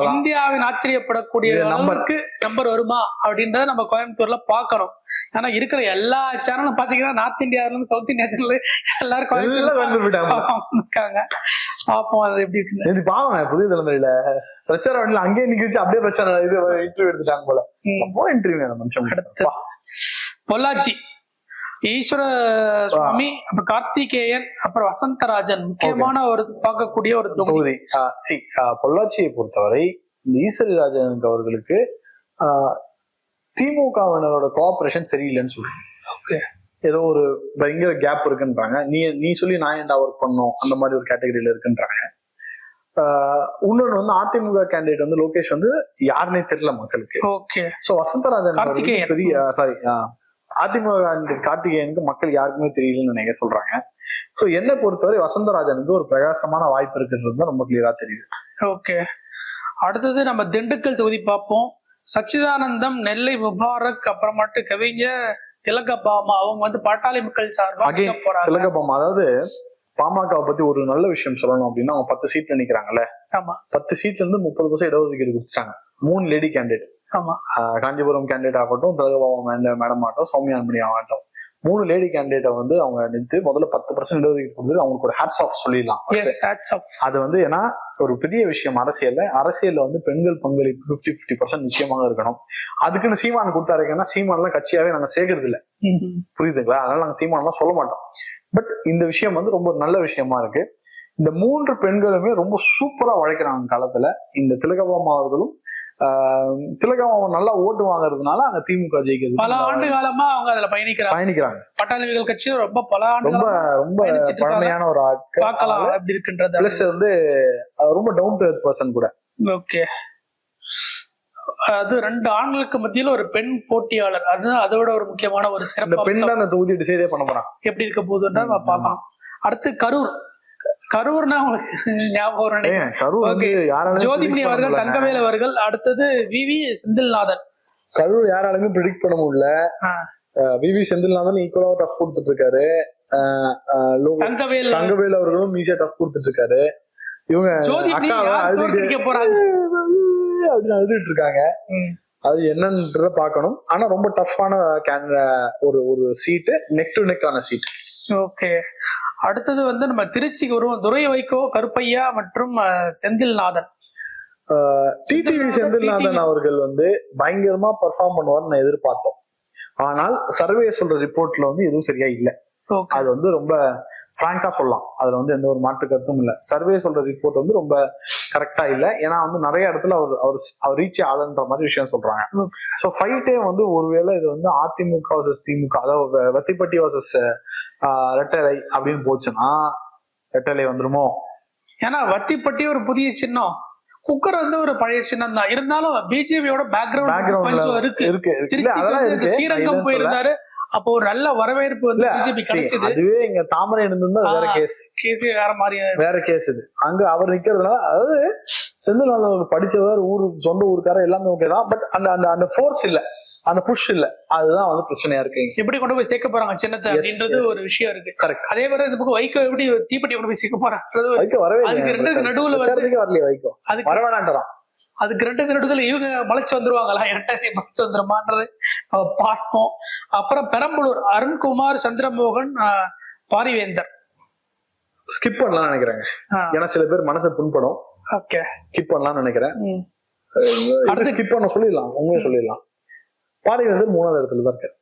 இந்தியாவின் ஆச்சரியப்படக்கூடிய. அளவுக்கு நம்பர் வருமா அப்படின்றத நம்ம கோயம்புத்தூர்ல பாக்கணும் ஆனா இருக்கிற எல்லா சேனலும் பாத்தீங்கன்னா நார்த் இந்தியால இருந்து சவுத் இந்தியா சேனல் எல்லாரும் இருக்காங்க பாப்போம் அது எப்படி இருக்குன்னு. இது பாவங்க புதிய தலைமுறையில. பிரச்சாரம் வண்டியில அங்கேயே நிக்க வச்சு அப்படியே பிரச்சாரம் இது இன்டர்வியூ எடுத்துட்டாங்க போல. போ இன்டர்வியூ அந்த மனுஷன். அடுத்து. பொள்ளாச்சி. ஈஸ்வர சுவாமி அப்புறம் கார்த்திகேயன் அப்புறம் வசந்தராஜன். முக்கியமான ஒரு பார்க்கக்கூடிய ஒரு தொகுதி. சி பொள்ளாச்சியை பொறுத்தவரை இந்த ஈஸ்வரிராஜன் அவர்களுக்கு ஆஹ், திமுகவினரோட கோஆபரேஷன் சரியில்லைன்னு சொல்றேன் Okay. ஏதோ ஒரு பயங்கர கேப் இருக்குன்றாங்க. நீ நீ சொல்லி நான் ஏன்டா ஒர்க் பண்ணோம்? அந்த மாதிரி ஒரு கேட்டகரியில இருக்குன்றாங்க. ஆஹ், இன்னொன்னு வந்து அதிமுக கேண்டிடேட் வந்து லோகேஷ் வந்து யாருன்னே தெரியல மக்களுக்கு. Okay so Vasantharajan. பெரிய சாரி அதிமுக candidate கார்த்திகேயனுக்கு மக்கள் யாருக்குமே தெரியலன்னு நினைக்க சொல்றாங்க. சோ என்னை பொறுத்தவரை வசந்தராஜனுக்கு ஒரு பிரகாசமான வாய்ப்பு இருக்குன்றது தான் ரொம்ப கிளியரா தெரியுது. ஓகே அடுத்தது நம்ம திண்டுக்கல் தொகுதி பார்ப்போம். சச்சிதானந்தம் நெல்லை முபாரக் அப்புறமாட்டு கவிஞர் திலகபாமா அவங்க வந்து பாட்டாளி மக்கள் சார்பா Again, நிக்க போறாங்க. திலகபாமா அதாவது பாமகவை பத்தி ஒரு நல்ல விஷயம் சொல்லணும் அப்படின்னா அவங்க பத்து சீட்ல நிக்கிறாங்கல்ல? ஆமா. பத்து சீட்ல இருந்து முப்பது பர்சன்ட் இடஒதுக்கீடு கொடுத்துட்டாங்க. மூணு லேடி கேண்டிடேட் ஆமா. காஞ்சிபுரம் கேண்டிடேட் ஆகட்டும் திலகபாமா மேடம் ஆகட்டும் சௌமியா அன்பணி ஆகட்டும். மூணு லேடி கேண்டிடேட்டை வந்து அவங்க நிறுத்து முதல்ல பத்து பர்சன்ட் இடஒதுக்கீடு கொடுத்து அவங்களுக்கு ஒரு ஹேட்ஸ் ஆஃப் சொல்லிடலாம். எஸ் ஹேட்ஸ் ஆஃப் அது வந்து ஏன்னா ஒரு பெரிய விஷயம் அரசியல்ல அரசியல்ல வந்து பெண்கள் பங்களிப்பு பிப்டி பிப்டி பர்சன்ட் நிச்சயமாக இருக்கணும். அதுக்குன்னு சீமான் கொடுத்தாருங்கன்னா சீமான்லாம் கட்சியாவே நாங்க சேர்க்கறது இல்ல புரியுதுங்களா? அதனால நாங்க சீமான்லாம் சொல்ல மாட்டோம். பட் இந்த விஷயம் வந்து ரொம்ப நல்ல விஷயமா இருக்கு. இந்த மூன்று பெண்களுமே ரொம்ப சூப்பரா உழைக்கிறாங்க களத்துல இந்த திலகபாமா அவர்களும் ஆஹ், திலகபாமா நல்லா ஓட்டு வாங்குறதுனால அங்க திமுக ஜெயிக்கிறது. பல ஆண்டு காலமா அவங்க அதுல பயணிக்கிறாங்க. பயணிக்கிறாங்க. பட்டாளிகள் கட்சியும் ரொம்ப பல ஆண்டு ரொம்ப ரொம்ப. பழமையான ஒரு பார்க்கலாம் எப்படி இருக்குன்றது பிளஸ் வந்து ரொம்ப டவுன் டு பர்சன் கூட. ஓகே. அது ரெண்டு ஆண்களுக்கு மத்தியில ஒரு பெண் போட்டியாளர். அது அதோட ஒரு முக்கியமான ஒரு சிறப்பு பெண். தான் இந்த தொகுதி டிசைடே பண்ண போறாங்க எப்படி இருக்க போகுதுன்னு பார்க்கலாம். அடுத்து கரூர். கரூர்னா உங்களுக்கு ஞாபகம் கரூர் ஜோதிமணி அவர்கள். தங்கவேல் அவர்கள் அடுத்தது வி. வி. செந்தில்நாதன். கரூர் யாராலுமே ப்ரிடிக்ட் பண்ண முடியல. ஆ. விவி செந்தில்நாதன் ஈக்குவலா டஃப் கொடுத்துட்டு இருக்காரு தங்கவேல் தங்கவேல் அவர்களும் ஈஸியா டஃப் கொடுத்துட்டு இருக்காரு இவங்க அப்படின்னு அழுதுட்டு இருக்காங்க. அது என்னன்றத பார்க்கணும். ஆனா ரொம்ப டஃப்பான ஒரு ஒரு சீட்டு நெக் டு நெக் ஆன சீட் ஓகே. அடுத்தது வந்து நம்ம திருச்சிக்கு வருவோம் துரை வைகோ கருப்பையா மற்றும் செந்தில்நாதன். டிடிவி செந்தில்நாதன் அவர்கள் வந்து பயங்கரமா பெர்ஃபார்ம் பண்ணுவார்னு நான் எதிர்பார்த்தோம். ஆனால் சர்வே சொல்ற ரிப்போர்ட்ல வந்து எதுவும் சரியா இல்ல. அது வந்து ரொம்ப ஃப்ராங்கா சொல்லலாம். அதுல வந்து எந்த ஒரு மாற்று கருத்தும் இல்ல. சர்வே சொல்ற ரிப்போர்ட் வந்து ரொம்ப கரெக்டா இல்ல. ஏன்னா வந்து நிறைய இடத்துல அவர் அவர் அவர் ரீச் ஆகலன்ற மாதிரி விஷயம் சொல்றாங்க. ஸோ ஃபைட்டே வந்து ஒருவேளை இது வந்து அதிமுக வர்சஸ் திமுக அதாவது வெத்திப்பட்டி வர்சஸ் ரெட்டலை அப்படின்னு போச்சுன்னா ரெட்டலை வந்துருமோ? ஏன்னா வத்திப்பட்டி ஒரு புதிய சின்னம். குக்கர் வந்து ஒரு பழைய சின்னம் தான். இருந்தாலும் பிஜேபியோட பேக்ரவுண்ட் இருக்கு. இருக்கு. அதெல்லாம் இருக்கு. ஸ்ரீரங்கம். போயிருந்தாரு. அப்போ ஒரு நல்ல வரவேற்பு வந்து பிஜேபி கிடைச்சது. அதுவே இங்க தாமரை இருந்திருந்தா வேற. கேஸ் கேசி வேற மாதிரி வேற கேஸ் இது. அங்க அவர் நிக்கிறதுனால அதாவது செந்தில் நாதன் படிச்சவர் ஊரு சொந்த ஊருக்காரர் எல்லாமே ஓகே தான். பட் அந்த அந்த அந்த ஃபோர்ஸ் இல்ல. அந்த புஷ் இல்ல. அதுதான் வந்து பிரச்சனையா இருக்கு. எப்படி கொண்டு போய் சேர்க்க போறாங்க சின்னத்தை அப்படின்றது. ஒரு விஷயம் இருக்கு. கரெக்ட் அதே மாதிரி இந்த பக்கம் வைகோ எப்படி தீப்பெட்டி கொண்டு போய் சேர்க்க ஒரு- வைக்க வரவே அதுக்கு? ரெண்டுக்கு நடுவுல பிரச்சாரத்துக்கே வரலையே வைக்கும் அதுக்கு வரவேணான்றான். அதுக்கு ரெண்டு நடுத்துல இவங்க மலைச்சு வந்துருவாங்களா? என்கிட்ட மலைச்சு வந்துருமான்றது பார்ப்போம். அப்புறம் பெரம்பலூர் அருண்குமார் சந்திரமோகன் பாரிவேந்தர். ஸ்கிப் பண்ணலாம்னு நினைக்கிறேங்க. ஏன்னா சில பேர் மனசை புண்படும். ஓகே. ஸ்கிப் பண்ணலாம்னு நினைக்கிறேன். அடுத்து ஸ்கிப் பண்ண சொல்லிடலாம். உண்மையை சொல்லிடலாம். பாரி வந்து மூணாவது இடத்துல தான் இருக்காரு.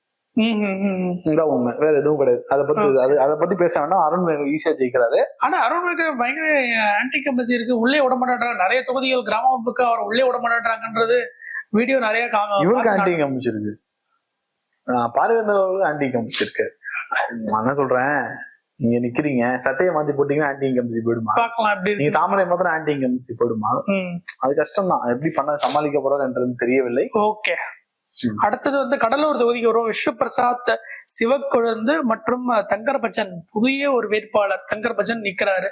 இதான் உண்மை. வேற எதுவும் கிடையாது. அதை பத்தி அது அதை பத்தி பேச வேண்டாம் அருண் ஈஸியா ஜெயிக்கிறாரு. ஆனா அருண்க்கு பயங்கர ஆன்டி கம்பசி இருக்கு. உள்ளே விட மாட்டேன்றாங்க நிறைய தொகுதிகள் கிராமப்புக்கு அவர் உள்ளே விட மாட்டேன்றாங்கன்றது வீடியோ நிறைய இவருக்கு ஆன்டி காமிச்சிருக்கு பார்வையாளர்களுக்கு ஆன்டி காமிச்சிருக்கு நான் என்ன சொல்றேன்? நீங்க நிக்கிறீங்க. சட்டையை மாத்தி போட்டீங்கன்னா ஆன்டி இன்கம்சி போயிடுமா? நீங்க தாமரை மாத்திரம் ஆன்டி இன்கம்சி போயிடுமா. அது கஷ்டம் தான் எப்படி பண்ண சமாளிக்க போறாருன்றது தெரியவில்லை. ஓகே. அடுத்தது வந்து கடலூர் தொகுதிக்கு வரும் விஸ்வபிரசாத் சிவக்குழந்து மற்றும் தங்கர் பச்சன் புதிய ஒரு வேட்பாளர் தங்கர் பச்சன் நிக்கிறாரு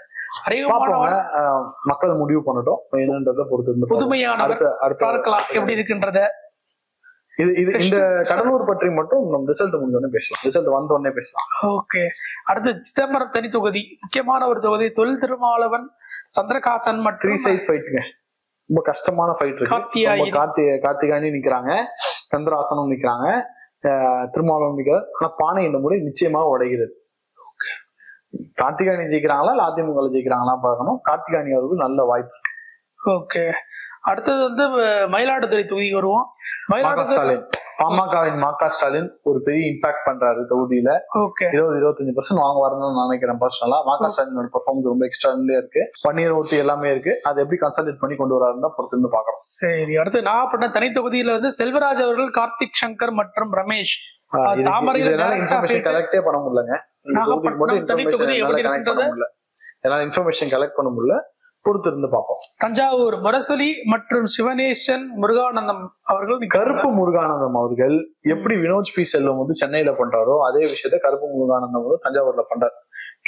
மக்கள் முடிவு பண்ணட்டும். என்னன்றதை பொறுத்து. புதுமையானவர் பார்க்கலாம். எப்படி இருக்குன்றத. இது இது இந்த கடலூர் பற்றி மட்டும் நம்ம ரிசல்ட் முடிஞ்சோடனே பேசலாம். ரிசல்ட் வந்த உடனே பேசலாம். ஓகே. அடுத்து சிதம்பரம் தனி தொகுதி. முக்கியமான ஒரு தொகுதி. தொல் திருமாவளவன் சந்திரகாசன் த்ரீ மற்றும் சைட் ஃபைட்டுங்க ரொம்ப கஷ்டமான ஃபைட் இருக்கு. கார்த்தியாயினி. ரொம்ப கார்த்தி கார்த்திகாயனி நிக்கிறாங்க. சந்திராசனம் நிக்கிறாங்க. அஹ், திருமாவளவன் நிக்கிறார். ஆனா பானை இந்த முறை நிச்சயமாக உடைகிறது. கார்த்திகாயனி ஜெயிக்கிறாங்களா? இல்ல அதிமுக ஜெயிக்கிறாங்களா பார்க்கணும். கார்த்திகாயனி அவர்கள் நல்ல வாய்ப்பு. ஓகே. அடுத்தது வந்து மயிலாடுதுறை தொகுதிக்கு வருவோம். மயிலாடுதுறை பாமகவின் மா ஸ்டாலின் ஒரு பெரிய இம்பாக்ட் பண்றாரு தொகுதியில. ஓகே இருபது இருபத்தஞ்சு பர்சன்ட் வாங்க வரணும்னு நான் நினைக்கிறேன் பர்சனலா மா ஸ்டாலினோட பெர்ஃபார்மன்ஸ் ரொம்ப எக்ஸ்ட்ராலே இருக்கு. பன்னீர் ஊட்டி எல்லாமே இருக்கு. அதை எப்படி கன்சல்டேட் பண்ணி கொண்டு வராருன்னு தான் பொறுத்து இருந்து பாக்குறோம் சரி அடுத்து நாகப்பட்டினம் தனி தொகுதியில வந்து செல்வராஜ் அவர்கள் கார்த்திக் சங்கர் மற்றும் ரமேஷ். இன்ஃபர்மேஷன் கலெக்டே பண்ண முடியலங்க. நாகப்பட்டினம் தனி தொகுதி என்னால இன்ஃபர்மேஷன் கலெக்ட் பண்ண முடியல. பொறுத்து இருந்து பார்ப்போம். தஞ்சாவூர் முரசொலி மற்றும் சிவனேசன் முருகானந்தம் அவர்கள் கருப்பு முருகானந்தம் அவர்கள் எப்படி வினோத் பி செல்வம் வந்து சென்னையில பண்றாரோ அதே விஷயத்த கருப்பு முருகானந்தம் வந்து தஞ்சாவூர்ல பண்றாரு.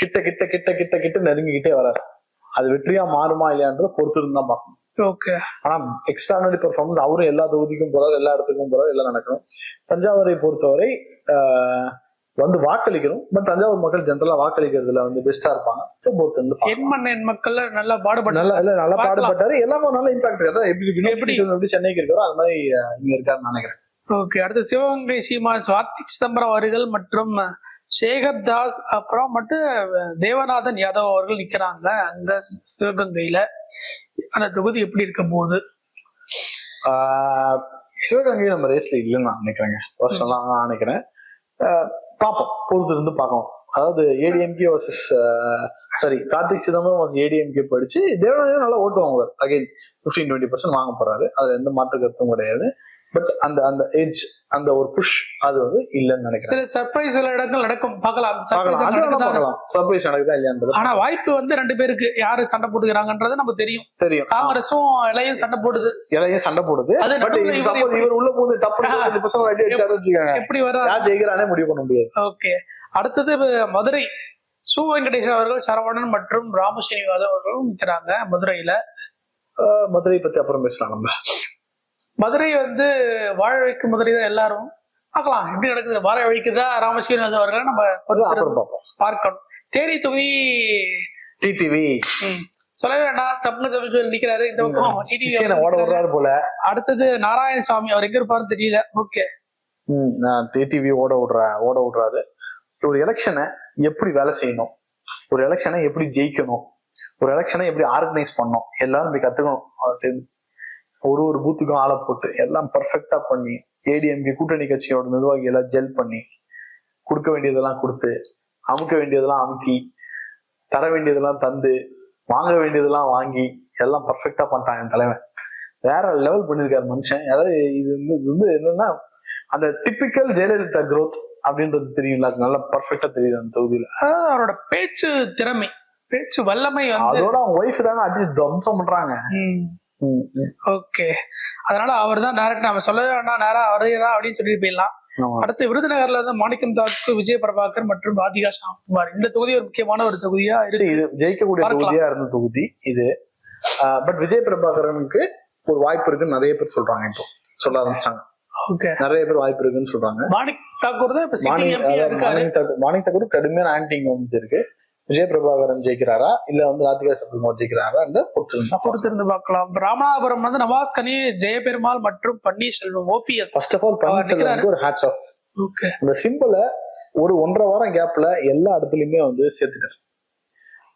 கிட்ட கிட்ட கிட்ட கிட்ட கிட்ட நெருங்கிக்கிட்டே வராரு. அது வெற்றியா மாறுமா இல்லையான்றத பொறுத்து இருந்து தான் பார்க்கணும். ஓகே. ஆனா எக்ஸ்ட்ரானரி பெர்ஃபார்மன்ஸ் அவரும் எல்லா தொகுதிக்கும் போறாரு எல்லா இடத்துக்கும் போறாரு எல்லாம் நடக்கணும். தஞ்சாவூரை பொறுத்தவரை ஆஹ், வந்து வாக்களிக்கணும். பட் தஞ்சாவூர் மக்கள் ஜென்ரலா வாக்களிக்கிறதுல வந்து பெஸ்டா இருப்பாங்க. எண் மண் எண் மக்கள் நல்லா பாடுபட்டு நல்லா இல்ல நல்லா. பாடுபட்டாரு. எல்லாமே நல்ல இம்பாக்ட் அதான் எப்படி எப்படி? சென்னைக்கு இருக்காரோ அது மாதிரி இங்க இருக்காருன்னு நினைக்கிறேன். ஓகே அடுத்து சிவகங்கை சீமான் கார்த்திக் சிதம்பரம் அவர்கள் மற்றும் சேகர் தாஸ் அப்புறம் மட்டும் தேவநாதன் யாதவ் அவர்கள் நிக்கிறாங்க அங்க சிவகங்கையில. அந்த தொகுதி எப்படி இருக்க போகுது? ஆஹ், சிவகங்கை நம்ம ரேஸ்ல இல்லைன்னு நான் நினைக்கிறேங்க. பர்சனலா நான் நினைக்கிறேன். பார்ப்போம் பொறுத்து இருந்து பார்க்கணும். அதாவது ADMK versus sorry Karthik Chidambaram ADMK படிச்சு தேவநாதன் நல்லா ஓட்டு வாங்குவார் அகைன் பிப்டீன் டுவெண்ட்டி பர்சன்ட் வாங்க போறாரு. அதுல எந்த மாற்று கருத்தும் கிடையாது. பட் அந்த அந்த எட்ஜ் அந்த ஒரு புஷ் அது வந்து இல்லைன்னு நினைக்கிறேன். சில சர்ப்ரைஸ் இடங்கள் நடக்கும். பார்க்கலாம். பார்க்கலாம். சர்ப்ரைஸ் நடக்குதா? இல்லையான்றது ஆனா வாய்ப்பு வந்து ரெண்டு பேருக்கு யாரு சண்டை போட்டுக்கிறாங்கன்றது நமக்கு தெரியும். தெரியும். காங்கிரஸும் இளையும் சண்டை போடுது. இலையும் சண்டை போடுது. பட் சப்போஸ் இவர் உள்ள போது தப்பு பர்சன்ட் அடி அடிச்சாரு வச்சுக்கோங்க. எப்படி வர யார் ஜெயிக்கிறானே முடிவு பண்ண முடியாது. ஓகே. அடுத்தது மதுரை. சு வெங்கடேஷ் அவர்கள் சரவணன் மற்றும் ராமஸ்ரீனிவாதம் அவர்களும் நிற்கிறாங்க மதுரையில. மதுரை பத்தி அப்புறம் பேசலாம் நம்ம. மதுரை வந்து வாழ வைக்கும் மதுரை தான் எல்லாரும் பார்க்கலாம். எப்படி நடக்குது? வாழ வைக்குதா ராமஸ்ரீனிவாசன் அவர்களை நம்ம பார்ப்போம். பார்க்கணும். தேனி தொகுதி டிடிவி. ம், சொல்ல வேண்டாம். தப்பு தப்பு நிக்கிறாரு. இந்த பக்கம் சிஷியனை ஓட அவர் விடுறாரு போல. அடுத்தது நாராயணசாமி. அவர் எங்க இருப்பாருன்னு தெரியல. ஓகே. நான் டிடிவி ஓட விடுற ஓட விடுறாரு. ஒரு எலெக்ஷனை எப்படி வேலை செய்யணும்? ஒரு எலெக்ஷனை எப்படி ஜெயிக்கணும்? ஒரு எலெக்ஷனை எப்படி ஆர்கனைஸ் பண்ணணும்? எல்லாரும் போய் கத்துக்கணும். ஒரு ஒரு பூத்துக்கும் ஆளை போட்டு எல்லாம் பர்ஃபெக்டா பண்ணி ஏடிஎம்கே கூட்டணி கட்சியோட நிர்வாகி எல்லாம் ஜெல் பண்ணி கொடுக்க வேண்டியதெல்லாம் கொடுத்து அமுக்க வேண்டியதெல்லாம் அமுக்கி தர வேண்டியதெல்லாம் தந்து வாங்க வேண்டியதெல்லாம் வாங்கி எல்லாம் பர்ஃபெக்டா பண்ணிட்டாங்க என் தலைவன். வேற லெவல் பண்ணிருக்காரு மனுஷன். அதாவது இது வந்து இது வந்து என்னன்னா அந்த டிப்பிக்கல் ஜெயலலிதா growth அப்படின்றது தெரியும்ல அது நல்லா பர்ஃபெக்டா தெரியுது அந்த தொகுதியில. அவரோட பேச்சு திறமை பேச்சு வல்லமை அதோட அவங்க ஒய்ஃப் தாங்க அடிச்சு தம்சம் பண்றாங்க. ஓகே அதனால அவர் தான் டேரக்ட் நம்ம சொல்லவே வேண்டாம் நேரா அவரே தான் அப்படின்னு சொல்லிட்டு போயிடலாம். அடுத்து விருதுநகர்ல இருந்து மாணிக்கம் தாக்கு விஜய் பிரபாகர் மற்றும் ராதிகா சாம்குமார். இந்த தொகுதி ஒரு முக்கியமான ஒரு தொகுதியா இருக்கு. இது ஜெயிக்கக்கூடிய. தொகுதியா இருந்த தொகுதி இது. பட் விஜய் பிரபாகரனுக்கு ஒரு வாய்ப்பு இருக்குன்னு நிறைய பேர் சொல்றாங்க இப்போ. சொல்ல ஆரம்பிச்சாங்க. ஓகே நிறைய பேர் வாய்ப்பு இருக்குன்னு சொல்றாங்க. மாணிக் தாக்கூர் தான் இப்ப சிட்டிங் மார்னிங் எம்பியா இருக்காரு. மார்னிங் தக்கு மார்னிங் தக்கு கடுமையான ஆன்டி இன்ஃபுளுன்ஸ் இருக்கு. விஜய் பிரபாகரன் ஜெயிக்கிறாரா? இல்ல வந்து ராதிகா சப்ரமோ ஜெயிக்கிறாரா? பொறுத்திருந்தா பொறுத்திருந்து பார்க்கலாம். ராமநாதபுரம் வந்து நவாஸ் கனி ஜெயபெருமாள் மற்றும் Panneerselvam OPS. First of all Panneerselvam ஒரு ஹேட்ஸ் ஆஃப் ஓகே இந்த சிம்பிளை ஒரு ஒன்றரை வாரம் கேப்ல எல்லா இடத்துலயுமே வந்து சேர்த்துட்டாரு.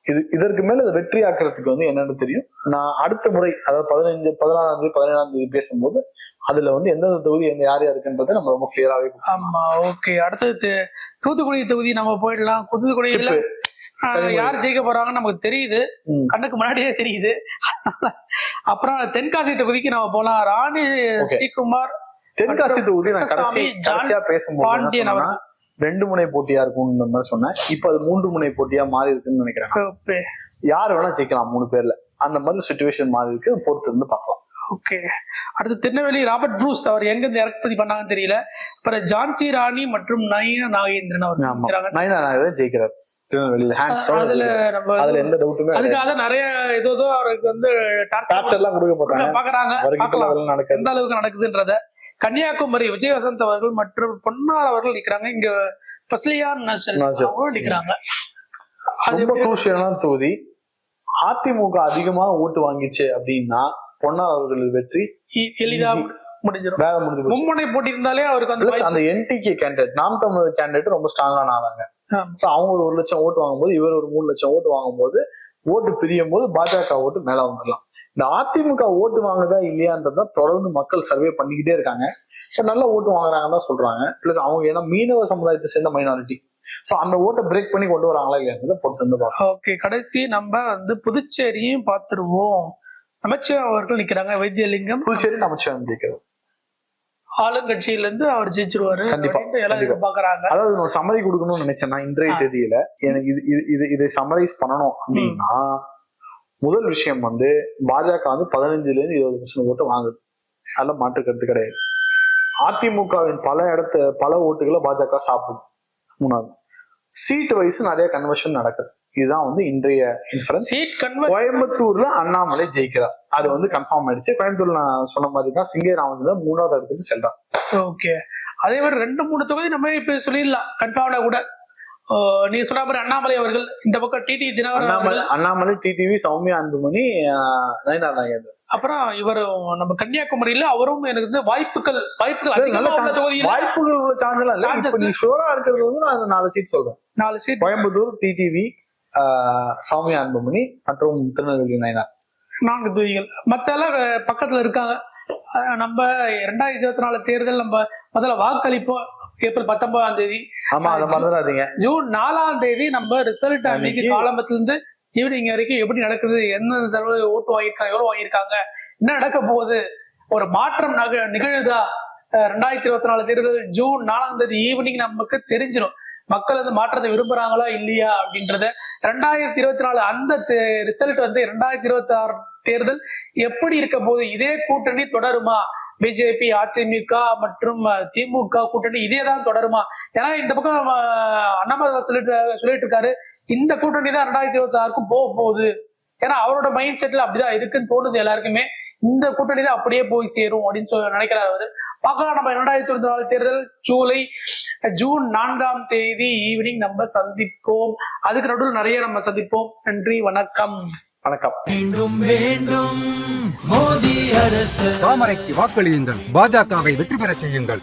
இது இதற்கு மேல இதை வெற்றி ஆக்குறதுக்கு வந்து என்னன்னு தெரியும். நான் அடுத்த முறை அதாவது பதினஞ்சு பதினாறாம் தேதி பதினேழாம் தேதி பேசும்போது அதுல வந்து எந்தெந்த தொகுதி எந்த யார் யாருக்குன்றதை நம்ம ரொம்ப கிளியராகவே ஆமா ஓகே அடுத்தது தூத்துக்குடி தொகுதி நம்ம போயிடலாம். தூத்துக்குடியில ஆஹ், யார் ஜெயிக்க போறாங்கன்னு நமக்கு தெரியுது. கண்ணுக்கு முன்னாடியே தெரியுது. அப்புறம் தென்காசி தொகுதிக்கு நம்ம போலாம். ராணி. ஸ்ரீகுமார் தென்காசி தொகுதி நான் கடைசியா பேசும்போது ரெண்டு முனை போட்டியா இருக்கும்ன்ற மாதிரி சொன்னேன். இப்ப அது மூன்று முனை போட்டியா மாறி இருக்குன்னு நினைக்கிறேன் யார் வேணா ஜெயிக்கலாம் மூணு பேர்ல. அந்த மாதிரி சுச்சுவேஷன் மாறி இருக்கு. பொறுத்து இருந்து பார்க்கலாம். ஓகே அடுத்து திருநெல்வேலி ராபர்ட் ப்ரூஸ் அவர் எங்க இருந்து இறக்குமதி பண்ணாங்கன்னு தெரியல. அப்புறம் ஜான்சி ராணி மற்றும் நயன நாகேந்திரன் அவர். நைனா நாயர் ஜெயிக்கிறார். நிறைய ஏதோ ஏதோ அவருக்கு வந்து எந்த அளவுக்கு நடக்குதுன்றத. கன்னியாகுமரி விஜய் வசந்த் அவர்கள் மற்றும் பொன்னார் அவர்கள் நிக்கிறாங்க. இங்க பஸ்லியான் நிக்கிறாங்க. அது ரொம்ப தொகுதி. அதிமுக அதிகமா ஓட்டு வாங்கிச்சு அப்படின்னா பொன்னார் அவர்கள் வெற்றி எளிதா முடிஞ்சிடும் வேலை முடிஞ்சு மும்முனை போட்டி இருந்தாலே அவருக்கு அந்த என்டிகே கேண்டிடேட் நாம் தமிழர் கேண்டிடேட் ரொம்ப ஸ்ட்ராங்கான ஆளாங்க. அவங்க ஒரு ஒரு லட்சம் ஓட்டு வாங்கும்போது இவர் ஒரு மூணு லட்சம் ஓட்டு வாங்கும்போது ஓட்டு பிரியும் போது பாஜக ஓட்டு மேல வந்துடலாம் இந்த அதிமுக ஓட்டு வாங்குதா இல்லையான்றத தொடர்ந்து மக்கள் சர்வே பண்ணிக்கிட்டே இருக்காங்க. நல்ல ஓட்டு வாங்குறாங்கன்னு தான் சொல்றாங்க. பிளஸ் அவங்க ஏன்னா மீனவ சமுதாயத்தை சேர்ந்த மைனாரிட்டி சோ அந்த ஓட்டை பிரேக் பண்ணி கொண்டு வராங்களா இல்லையான்றத பொறுத்து ஓகே கடைசி நம்ம வந்து புதுச்சேரியும் பார்த்துருவோம். அமைச்சர் அவர்கள் நிக்கிறாங்க வைத்தியலிங்கம். புதுச்சேரி நமச்சிவாயம் ஜெயிக்கிறது ஆளுங்கட்சியில இருந்து அவர் ஜெயிச்சிருவாரு. எதிர்பார்க்கறாங்க. அதாவது நான் சம்மரி கொடுக்கணும்னு நினைச்சேன்னா இன்றைய. தேதியில எனக்கு இது இது இது சம்மரைஸ் பண்ணணும் அப்படின்னா முதல் விஷயம் வந்து பாஜக வந்து பதினஞ்சுல இருந்து இருபது பர்சன்ட் ஓட்டு வாங்குது. அதுல மாற்று கருத்து கிடையாது. அதிமுகவின் பல இடத்த பல ஓட்டுகளை பாஜக சாப்பிடுது. மூணாவது. சீட் வைஸ் நிறைய கன்வர்ஷன் நடக்குது. இதுதான் வந்து இன்றைய இன்ஃபரன்ஸ் கோயம்புத்தூர்ல அண்ணாமலை ஜெயிக்கிறார். அது வந்து கன்ஃபார்ம் ஆயிடுச்சு. கோயம்புத்தூர்ல நான் சொன்ன மாதிரி தான் சிங்கை ராமச்சந்திரன் மூணாவது இடத்துக்கு செல்றார். ஓகே அதே மாதிரி ரெண்டு மூணு தொகுதி நம்ம இப்ப சொல்லிடலாம். கன்ஃபார்ம்ல கூட. நீ சொன்ன மாதிரி அண்ணாமலை அவர்கள் இந்த பக்கம் டிடி தினகரன் அண்ணாமலை அண்ணாமலை டிடிவி சௌமியா அன்புமணி நயினார் நாகேந்திரன் அப்புறம் இவர் நம்ம கன்னியாகுமரியில அவரும் எனக்கு வந்து வாய்ப்புகள் வாய்ப்புகள் வாய்ப்புகள் உள்ள சான்ஸ் நீ ஷோரா இருக்கிறது வந்து நான் நாலு சீட் சொல்றேன். நாலு சீட் கோயம்புத்தூர் டிடிவி சௌமியா அன்புமணி மற்றும் திருநெல்வேலி நயினார். நான்கு தொகுதிகள் மத்த எல்லாம் பக்கத்துல இருக்காங்க. நம்ம ரெண்டாயிரத்தி இருபத்தி நாலு தேர்தல் நம்ம முதல்ல வாக்களிப்போம். ஏப்ரல் பத்தொன்பதாம் தேதி. ஆமா அதை மறந்துடாதீங்க. ஜூன் நாலாம் தேதி நம்ம ரிசல்ட் அன்னைக்கு காலம்பத்துல இருந்து ஈவினிங் வரைக்கும் எப்படி நடக்குது என்ன தடவை ஓட்டு வாங்கியிருக்காங்க எவ்வளவு வாங்கியிருக்காங்க என்ன நடக்க போகுது ஒரு மாற்றம் நக நிகழுதா? ரெண்டாயிரத்தி இருபத்தி நாலு தேர்தல் ஜூன் நாலாம் தேதி ஈவினிங் நமக்கு தெரிஞ்சிடும். மக்கள் வந்து மாற்றத்தை விரும்புறாங்களா இல்லையா அப்படின்றத ரெண்டாயிரத்தி இருபத்தி நாலு அந்த ரிசல்ட் வந்து ரெண்டாயிரத்தி இருபத்தி ஆறு தேர்தல் எப்படி இருக்க போது இதே கூட்டணி தொடருமா? பிஜேபி அதிமுக மற்றும் திமுக கூட்டணி இதே தான் தொடருமா? ஏன்னா இந்த பக்கம் அண்ணாமலை சொல்லிட்டு சொல்லிட்டு இருக்காரு. இந்த கூட்டணி தான் ரெண்டாயிரத்தி இருபத்தி ஆறுக்கும் போக போகுது. ஏன்னா அவரோட மைண்ட் செட்ல அப்படிதான் இருக்குன்னு தோணுது எல்லாருக்குமே. இந்த கூட்டணி தான் அப்படியே போய் சேரும் அப்படின்னு சொல்லி நினைக்கிறாரு அவரு. பார்க்கலாம் நம்ம இரண்டாயிரத்தி இருபத்தி நாலு தேர்தல் ஜூலை ஜூன் நான்காம் தேதி ஈவினிங் நம்ம சந்திப்போம். அதுக்கு நடுவில் நிறைய நம்ம சந்திப்போம். நன்றி வணக்கம். வணக்கம். வேண்டும் வேண்டும். மோடி அரசு. தாமரைக்கு வாக்களியுங்கள். பாஜகவை வெற்றி பெறச் செய்யுங்கள்.